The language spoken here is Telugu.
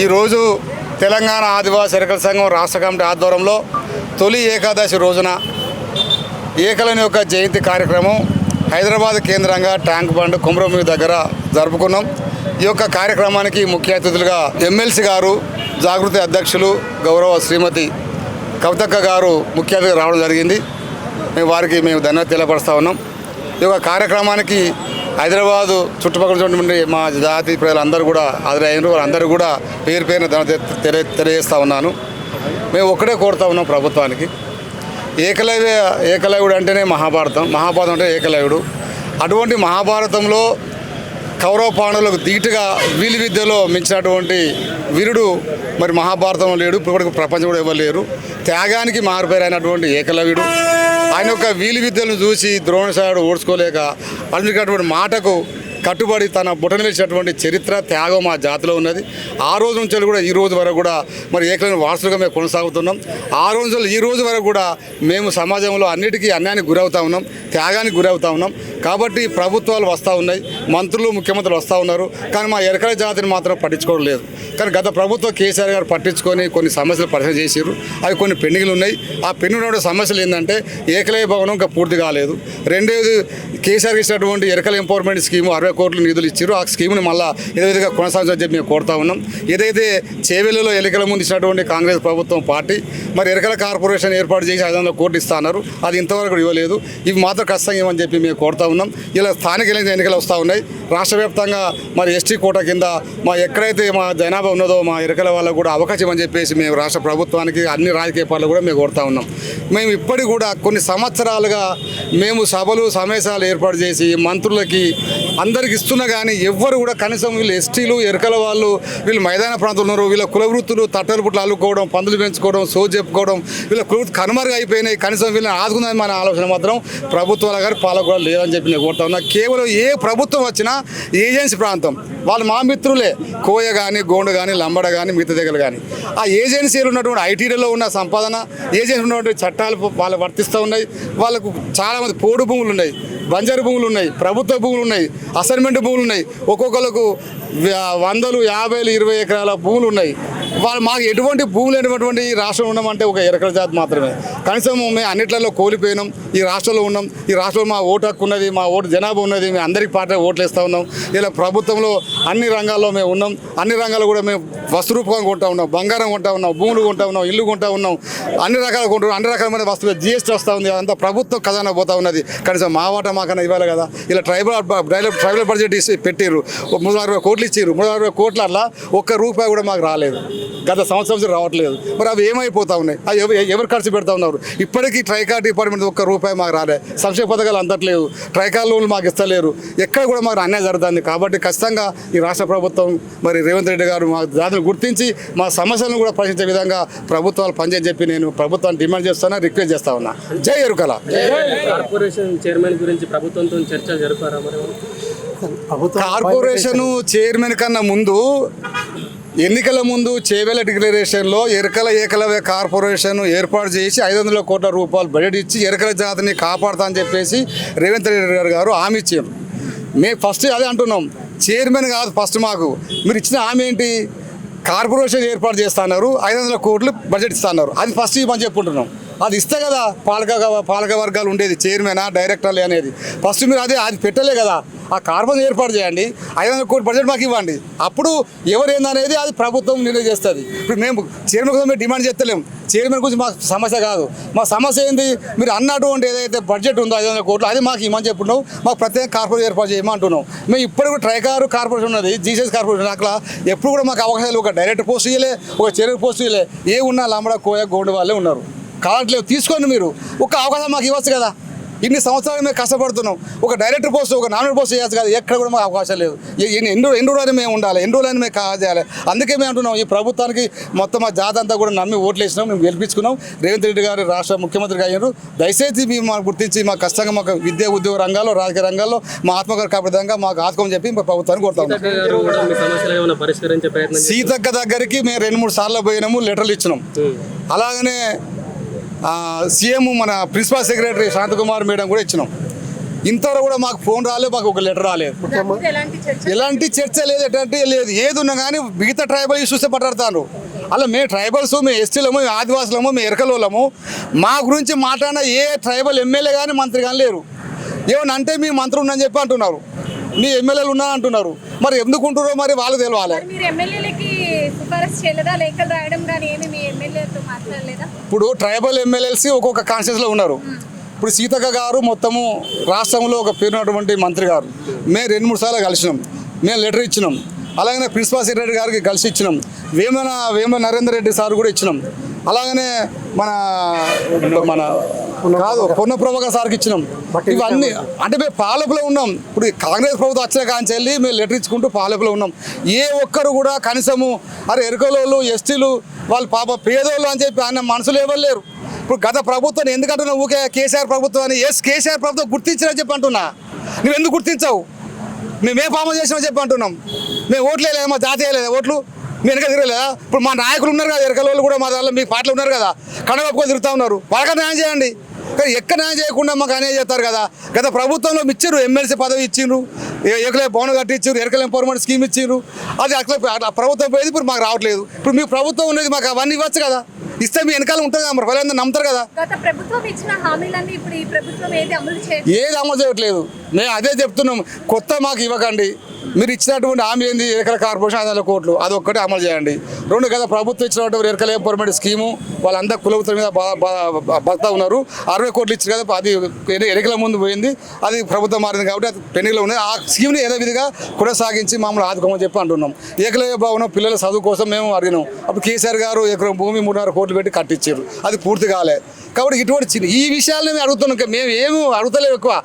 ఈరోజు తెలంగాణ ఆదివాసీ ఎరకల సంఘం రాష్ట్ర కమిటీ ఆధ్వర్యంలో తొలి ఏకాదశి రోజున ఏకలని యొక్క జయంతి కార్యక్రమం హైదరాబాద్ కేంద్రంగా ట్యాంక్ బండ్ కుమ్రభూమి దగ్గర జరుపుకున్నాం. ఈ యొక్క కార్యక్రమానికి ముఖ్య అతిథులుగా ఎమ్మెల్సీ గారు జాగృతి అధ్యక్షులు గౌరవ శ్రీమతి కవితక్క గారు ముఖ్య అతిథి రావడం జరిగింది. మేము వారికి మేము ధన్యవాదాలు తెలియపరుస్తూ ఉన్నాం. ఈ యొక్క కార్యక్రమానికి హైదరాబాదు చుట్టుపక్కల నుండి మా జాతి ప్రజలందరూ కూడా హాజరైన వారందరూ కూడా పేరు పేరున తెలియ తెలియజేస్తూ ఉన్నాను. మేము ఒక్కడే కోరుతా ఉన్నాం ప్రభుత్వానికి. ఏకలవ్య ఏకలవ్యుడు అంటేనే మహాభారతం. మహాభారతం అంటే ఏకలవ్యుడు. అటువంటి మహాభారతంలో కౌరవ పాండవులకు ధీటుగా వీలి విద్యలో మించినటువంటి వీరుడు మరి మహాభారతంలో లేడు. ఇప్పుడు ప్రపంచం కూడా ఎవరు లేరు. త్యాగానికి మారుపేరైనటువంటి ఏకలవ్యుడు. ఆయన యొక్క వీలి విద్యలను చూసి ద్రోణశాడు ఓడ్చుకోలేక అందుకటువంటి మాటకు కట్టుబడి తన బుటన వేసినటువంటి చరిత్ర త్యాగం మా జాతిలో ఉన్నది. ఆ రోజు నుంచి కూడా ఈ రోజు వరకు కూడా మరి ఏకలైన వారసులుగా మేము కొనసాగుతున్నాం. ఆ రోజు ఈ రోజు వరకు కూడా మేము సమాజంలో అన్నిటికీ అన్యాయానికి గురవుతా ఉన్నాం త్యాగానికి గురవుతా ఉన్నాం. కాబట్టి ప్రభుత్వాలు వస్తూ ఉన్నాయి మంత్రులు ముఖ్యమంత్రులు వస్తూ ఉన్నారు. కానీ మా ఎరకల జాతిని మాత్రం పట్టించుకోవడం లేదు. కానీ గత ప్రభుత్వం కేసీఆర్ గారు పట్టించుకొని కొన్ని సమస్యలు పరిశీలన చేసారు అవి కొన్ని పెండింగ్లు ఉన్నాయి. ఆ పెండింగ్ సమస్యలు ఏంటంటే ఏకలయ భవనం ఇంకా పూర్తి కాలేదు. రెండోది కేసీఆర్ ఇచ్చినటువంటి ఎరకల ఎంపవర్మెంట్ స్కీమ్ అరవై కోట్ల నిధులు ఇచ్చారు ఆ స్కీమ్ని మళ్ళీ ఏదైతే కొనసాగించని చెప్పి మేము కోరుతా ఉన్నాం. ఏదైతే చేవెళ్ళలో ఎన్నికల ముందు ఇచ్చినటువంటి కాంగ్రెస్ ప్రభుత్వం పార్టీ మరి ఎరకల కార్పొరేషన్ ఏర్పాటు చేసి ఐదు వందల కోట్లు ఇస్తా అన్నారు. అది ఇంతవరకు ఇవ్వలేదు. ఇవి మాత్రం ఖచ్చితంగా ఇవ్వని చెప్పి మేము కోరుతా ఉన్నాం. ఇలా స్థానిక ఎన్నికలు వస్తూ ఉన్నాయి. రాష్ట్ర వ్యాప్తంగా మరి ఎస్టీ కోట కింద మా ఎక్కడైతే మా జనాభా ఉన్నదో మా ఎరకల వాళ్ళకు కూడా అవకాశం అని చెప్పేసి మేము రాష్ట్ర ప్రభుత్వానికి అన్ని రాజకీయ పార్టీలు కూడా మేము కోరుతా ఉన్నాం. మేము ఇప్పటికి కూడా కొన్ని సంవత్సరాలుగా మేము సభలు సమావేశాలు ఏర్పాటు చేసి మంత్రులకి అందరికి ఇస్తున్నా కానీ ఎవ్వరు కూడా కనీసం వీళ్ళు ఎస్టీలు ఎరకల వాళ్ళు వీళ్ళు మైదాన ప్రాంతంలో ఉన్నారు. వీళ్ళ కుల వృత్తులు తట్టలు పుట్లు అల్లుకోవడం పందులు పెంచుకోవడం సో చెప్పుకోవడం వీళ్ళ కుల వృత్తి అయిపోయినాయి కనీసం వీళ్ళని ఆదుకుందని మన ఆలోచన మాత్రం ప్రభుత్వాల గారు పాలకులు లేదని చెప్పి నేను కోరుతా ఉన్నా. కేవలం ఏ ప్రభుత్వం వచ్చినా ఏజెన్సీ ప్రాంతం వాళ్ళు మా మిత్రులే కోయ కానీ గోండు కానీ లంబడ కానీ మిగతా దగ్గర కానీ ఆ ఏజెన్సీలు ఉన్నటువంటి ఐటీడీలో ఉన్న సంపాదన ఏజెన్సీ ఉన్నటువంటి చట్టాలు వాళ్ళు వర్తిస్తూ ఉన్నాయి. వాళ్ళకు చాలామంది పోడు భూములు ఉన్నాయి బంజరు భూములు ఉన్నాయి ప్రభుత్వ భూములు ఉన్నాయి అసైన్మెంట్ భూములు ఉన్నాయి. ఒక్కొక్కరికి వందలు యాభైలు ఇరవై ఎకరాల భూములు ఉన్నాయి. వాళ్ళు మాకు ఎటువంటి భూములు లేనటువంటి ఈ రాష్ట్రం ఉన్నామంటే ఒక ఎరకల జాతి మాత్రమే. కనీసం మేము అన్నిట్లలో కోల్పోయినాం. ఈ రాష్ట్రంలో ఉన్నాం. ఈ రాష్ట్రంలో మా ఓటు హక్కు ఉన్నది మా ఓటు జనాభా ఉన్నది మేము అందరికి పార్టీ ఓట్లు వేస్తూ ఉన్నాం. ఇలా ప్రభుత్వంలో అన్ని రంగాల్లో మేము ఉన్నాం. అన్ని రంగాల్లో కూడా మేము వస్తు రూపకంగా కొంటా ఉన్నాం బంగారం కొంటా ఉన్నాం భూములు కొంటా ఉన్నాం ఇల్లు కొంటా ఉన్నాం. అన్ని రకాల కొంటున్నాం అన్ని రకాలమైన వస్తువులు జిఎస్టీ వస్తూ ఉంది. అంతా ప్రభుత్వం ఖజానా పోతా ఉన్నది. కనీసం మా వాటా మాకన్నా ఇవ్వాలి కదా. ఇలా ట్రైబల్ ట్రైబల్ ట్రైబల్ బడ్జెట్ ఇచ్చి పెట్టారు మూడు అరవై కోట్లు ఇచ్చారు మూడు అరవై కోట్ల ఒక్క రూపాయి కూడా మాకు రాలేదు. గత సంవత్సరం నుంచి రావట్లేదు. మరి అవి ఏమైపోతా ఉన్నాయి? అవి ఎవ- ఎవరు ఖర్చు పెడతా ఉన్నారు? ఇప్పటికీ ట్రైకార్ డిపార్ట్మెంట్ ఒక్క రూపాయి మాకు రాలే. సంక్షేమ పథకాలు అందట్లేవు ట్రైకార్ లోన్లు మాకు ఇస్తలేరు. ఎక్కడ కూడా మాకు అన్యాయం జరుగుతుంది. కాబట్టి ఖచ్చితంగా ఈ రాష్ట్ర ప్రభుత్వం మరి రేవంత్ రెడ్డి గారు మా జాతిని గుర్తించి మా సమస్యలను కూడా పరిశీలించే విధంగా ప్రభుత్వాలు పనిచేయని చెప్పి నేను ప్రభుత్వాన్ని డిమాండ్ చేస్తున్నా రిక్వెస్ట్ చేస్తా ఉన్నా. జై ఎరుకల. కార్పొరేషన్ చైర్మన్ గురించి ప్రభుత్వంతో చర్చలు జరిపారా మరి? కార్పొరేషన్ చైర్మన్ కన్నా ముందు ఎన్నికల ముందు చేవేల డిక్లరేషన్లో ఎరకల ఏకలవ్య కార్పొరేషన్ ఏర్పాటు చేసి ఐదు వందల కోట్ల రూపాయలు బడ్జెట్ ఇచ్చి ఎరకల జాతిని కాపాడుతా అని చెప్పేసి రేవంత్ రెడ్డి గారు గారు హామీ ఇచ్చారు. మేము ఫస్ట్ అదే అంటున్నాం. చైర్మన్ కాదు ఫస్ట్ మాకు. మీరు ఇచ్చిన హామీ ఏంటి? కార్పొరేషన్ ఏర్పాటు చేస్తున్నారు ఐదు వందల కోట్లు బడ్జెట్ ఇస్తున్నారు అది ఫస్ట్ ఇవ్వమని చెప్పుకుంటున్నాం. అది ఇస్తే కదా పాలక పాలక వర్గాలు ఉండేది. చైర్మనా డైరెక్టర్లే అనేది. ఫస్ట్ మీరు అదే అది పెట్టలే కదా. ఆ కార్పొరేషన్ ఏర్పాటు చేయండి ఐదు వందల కోటి బడ్జెట్ మాకు ఇవ్వండి. అప్పుడు ఎవరు ఏందనేది అది ప్రభుత్వం నిర్ణయం చేస్తుంది. ఇప్పుడు మేము చైర్మన్ కోసం మేము డిమాండ్ చేస్తలేము. చైర్మన్ గురించి మా సమస్య కాదు. మా సమస్య ఏంది? మీరు అన్నటువంటి ఏదైతే బడ్జెట్ ఉందో ఐదు వందల కోట్లు అది మాకు ఇవ్వమని చెప్పున్నాం మాకు ప్రత్యేక కార్పొరేషన్ ఏర్పాటు చేయమంటున్నాం. మేము ఇప్పుడు కూడా ట్రైకారు కార్పొరేషన్ ఉన్నది జీసీఎస్ కార్పొరేషన్ అట్లా ఎప్పుడు కూడా మాకు అవకాశాలు ఒక డైరెక్టర్ పోస్ట్ ఇవ్వలే ఒక చైర్మన్ పోస్ట్ ఇవ్వలే ఏ ఉన్నా లంబడ కోయ గోండు వాళ్ళే ఉన్నారు. కావట్లేదు తీసుకోండి మీరు ఒక అవకాశం మాకు ఇవ్వచ్చు కదా. ఇన్ని సంవత్సరాలు మేము కష్టపడుతున్నాం. ఒక డైరెక్టర్ పోస్ట్ ఒక నామినేట్ పోస్ట్ చేయొచ్చు కదా ఎక్కడ కూడా మాకు అవకాశం లేదు. ఎన్ని ఎన్ని రోజులని మేము ఉండాలి ఎన్ని రోజులని మేము చేయాలి. అందుకే మేము అంటున్నాం ఈ ప్రభుత్వానికి మొత్తం మా జాత అంతా కూడా నమ్మి ఓట్లు వేసినాం మేము గెలిపించుకున్నాం. రేవంత్ రెడ్డి గారు రాష్ట్ర ముఖ్యమంత్రిగా అయ్యారు. దయచేసి మేము మాకు గుర్తించి మా కష్టంగా మాకు విద్యా ఉద్యోగ రంగాల్లో రాజకీయ రంగాల్లో మా ఆత్మగారు కాపాడే విధంగా మాకు ఆత్మని చెప్పి మా ప్రభుత్వాన్ని కోరుతా సీతక్క దగ్గరికి మేము రెండు మూడు సార్లు పోయినాము లెటర్లు ఇచ్చినాం. అలాగనే సీఎం మన ప్రిన్సిపల్ సెక్రటరీ శాంతకుమార్ మేడం కూడా ఇచ్చినాం. ఇంతవరకు కూడా మాకు ఫోన్ రాలేదు మాకు ఒక లెటర్ రాలేదు. ఎలాంటి చర్చ? లేదు ఎట్లాంటి లేదు. ఏది ఉన్నా కానీ మిగతా ట్రైబల్ ఇష్యూస్ మాట్లాడతాను అలా మేము ట్రైబల్స్ మేము ఎస్టీలము మేము ఆదివాసులము మేము ఎరకలోళ్ళము మా గురించి మాట్లాడిన ఏ ట్రైబల్ ఎమ్మెల్యే కానీ మంత్రి కానీ లేరు. ఏమన్నా అంటే మీ మంత్రి ఉందని చెప్పి అంటున్నారు. మీ ఎమ్మెల్యేలు ఉన్నా అంటున్నారు. మరి ఎందుకు ఉంటున్నారో మరి వాళ్ళకి తెలవాలి. సిఫారసు చేయలేదా? లేఖలు రాయడం కానీ ఏమి మీ ఎమ్మెల్యేతో మాట్లాడలేదా? ఇప్పుడు ట్రైబల్ ఎమ్మెల్యేసి ఒక్కొక్క కాన్స్టిట్యూన్స్లో ఉన్నారు. ఇప్పుడు సీతక్క గారు మొత్తము రాష్ట్రంలో ఒక పేరున్నటువంటి మంత్రి గారు. మేము రెండు మూడు సార్లు కలిసినాం. మేము లెటర్ ఇచ్చినాం. అలాగనే ప్రిన్సిపాల్ సెక్రటరీ గారికి కలిసి ఇచ్చినాం. వేమన వేమ నరేందర్ రెడ్డి సార్ కూడా ఇచ్చినాం. అలాగనే మన మన కాదు పొన్న ప్రభాకర్ సార్కి ఇచ్చినాం. ఇవన్నీ అంటే మేము పాలకులో ఉన్నాం. ఇప్పుడు కాంగ్రెస్ ప్రభుత్వం వచ్చిన కాంచి వెళ్ళి మేము లెటర్ ఇచ్చుకుంటూ పాలకులో ఉన్నాం. ఏ ఒక్కరు కూడా కనీసము అరే ఎరుకలోళ్ళు ఎస్టీలు వాళ్ళు పాప పేదోళ్ళు అని చెప్పి ఆయన మనసులు ఎవరు లేరు. ఇప్పుడు గత ప్రభుత్వం ఎందుకంటున్నా ఊకే కేసీఆర్ ప్రభుత్వం అని. ఎస్ కేసీఆర్ ప్రభుత్వం గుర్తించినా చెప్పి అంటున్నా. నువ్వు ఎందుకు గుర్తించావు? మేము ఏ పాపం చేసినా చెప్పి అంటున్నాం. మేము ఓట్లు వేయలేదా? మా జాతీయ వేయలేదా ఓట్లు? మీ వెనక తిరగలేదా? ఇప్పుడు మా నాయకులు ఉన్నారు కదా ఎరకల వాళ్ళు కూడా మా దాంట్లో మీ పాటలు ఉన్నారు కదా కడగప్పుకొని తిరుగుతూ ఉన్నారు. వాళ్ళకి న్యాయం చేయండి. కానీ ఎక్కడ న్యాయం చేయకుండా మాకు అన్యాయం చేస్తారు కదా. గత ప్రభుత్వంలో ఇచ్చారు ఎమ్మెల్సీ పదవి ఇచ్చిండ్రు ఎకలే భవన్ కట్టించారు ఎరకల ఎంపవర్మెంట్ స్కీమ్ ఇచ్చిండ్రు అది అట్లా అట్లా ప్రభుత్వం పోయేది ఇప్పుడు మాకు రావట్లేదు. ఇప్పుడు మీ ప్రభుత్వం ఉన్నది మాకు అవన్నీ ఇవ్వచ్చు కదా. ఇస్తే మీ వెనకాల ఉంటుంది కదా మరి ప్రజలందరూ నమ్ముతారు కదా. ఏది అమలు చేయట్లేదు? మేము అదే చెప్తున్నాం. కొత్త మాకు ఇవ్వకండి. మీరు ఇచ్చినటువంటి హామీ ఏంది? ఎకల కార్పొరేషన్ ఐదు వందల కోట్లు. అది అమలు చేయండి. రెండు కదా ప్రభుత్వం ఇచ్చినటువంటి ఎరకల ఎంపవర్మెంట్ స్కీము? వాళ్ళందరూ కులవృత్తుల మీద బా- బతా ఉన్నారు. అరవై కోట్లు ఇచ్చారు కదా అది ఎన్ని- ఎన్నికల ముందు పోయింది. అది ప్రభుత్వం మారింది కాబట్టి అది పెండింగ్లో ఉన్నది. ఆ స్కీమ్ని ఏదో విధిగా కొనసాగించి మమ్మల్ని ఆదుకోమని చెప్పి అంటున్నాం. ఏకలవ్య భవనం పిల్లల చదువు కోసం మేము అడిగినాం. అప్పుడు కేసీఆర్ గారు ఎకరం భూమి మూడున్నర కోట్లు పెట్టి కట్టించారు. అది పూర్తి కాలే. కాబట్టి ఇటువంటి చిన్న ఈ విషయాలను మేము అడుగుతున్నాం ఇంకా మేము ఏమి అడుగుతలేము ఎక్కువ.